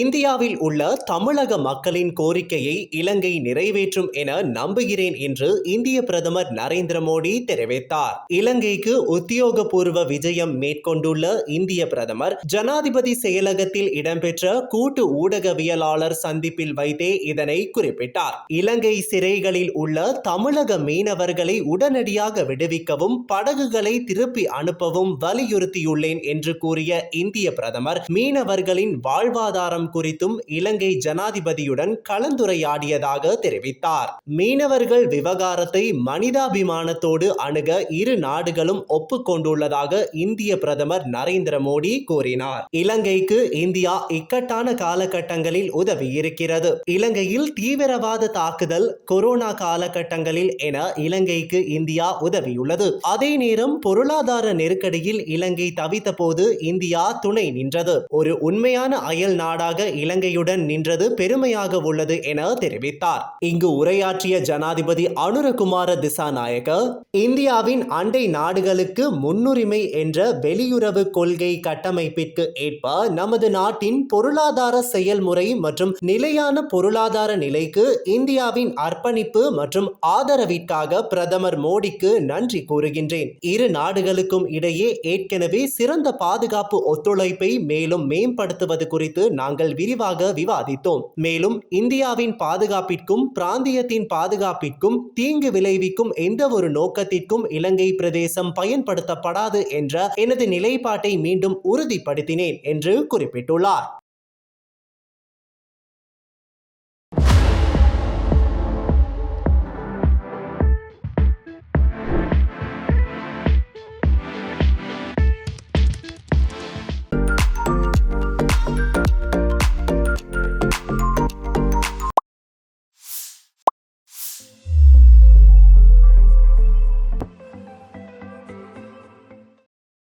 இந்தியாவில் உள்ள தமிழக மக்களின் கோரிக்கையை இலங்கை நிறைவேற்றும் என நம்புகிறேன் என்று இந்திய பிரதமர் நரேந்திர மோடி தெரிவித்தார். இலங்கைக்கு உத்தியோகபூர்வ விஜயம் மேற்கொண்டுள்ள இந்திய பிரதமர் ஜனாதிபதி செயலகத்தில் இடம்பெற்ற கூட்டு ஊடகவியலாளர் சந்திப்பில் வைத்தே இதனை குறிப்பிட்டார். இலங்கை சிறைகளில் உள்ள தமிழக மீனவர்களை உடனடியாக விடுவிக்கவும் படகுகளை திருப்பி அனுப்பவும் வலியுறுத்தியுள்ளேன் என்று கூறிய இந்திய பிரதமர் மீனவர்களின் வாழ்வாதாரம் குறித்தும் இலங்கை ஜனாதிபதியுடன் கலந்துரையாடியதாக தெரிவித்தார். மீனவர்கள் விவகாரத்தை மனிதாபிமானத்தோடு அணுக இரு நாடுகளும் ஒப்புக்கொண்டுள்ளதாக இந்திய பிரதமர் நரேந்திர மோடி கூறினார். இலங்கைக்கு இந்தியா இக்கட்டான காலகட்டங்களில் உதவியிருக்கிறது. இலங்கையில் தீவிரவாத தாக்குதல் கொரோனா காலகட்டங்களில் என இலங்கைக்கு இந்தியா உதவியுள்ளது. அதே நேரம் பொருளாதார நெருக்கடியில் இலங்கை தவித்த போது இந்தியா துணை நின்றது. ஒரு உண்மையான அயல் நாடாக இலங்கையுடன் நின்றது பெருமையாக உள்ளது என தெரிவித்தார். இங்கு உரையாற்றிய ஜனாதிபதி அனுரகுமார திசாநாயக இந்தியாவின் அண்டை நாடுகளுக்கு முன்னுரிமை என்ற வெளியுறவு கொள்கை கட்டமைப்பிற்கு ஏற்ப நமது நாட்டின் பொருளாதார செயல்முறை மற்றும் நிலையான பொருளாதார நிலைக்கு இந்தியாவின் அர்ப்பணிப்பு மற்றும் ஆதரவிற்காக பிரதமர் மோடிக்கு நன்றி கூறுகின்றேன். இரு நாடுகளுக்கும் இடையே ஏற்கனவே சிறந்த பாதுகாப்பு ஒத்துழைப்பை மேலும் மேம்படுத்துவது குறித்து நாங்கள் விரிவாக விவாதித்தோம். மேலும் இந்தியாவின் பாதுகாப்பிற்கும் பிராந்தியத்தின் பாதுகாப்பிற்கும் தீங்கு விளைவிக்கும் எந்த ஒரு நோக்கத்திற்கும் இலங்கை பிரதேசம் பயன்படுத்தப்படாது என்ற எனது நிலைப்பாட்டை மீண்டும் உறுதிப்படுத்தினேன் என்று குறிப்பிட்டுள்ளார்.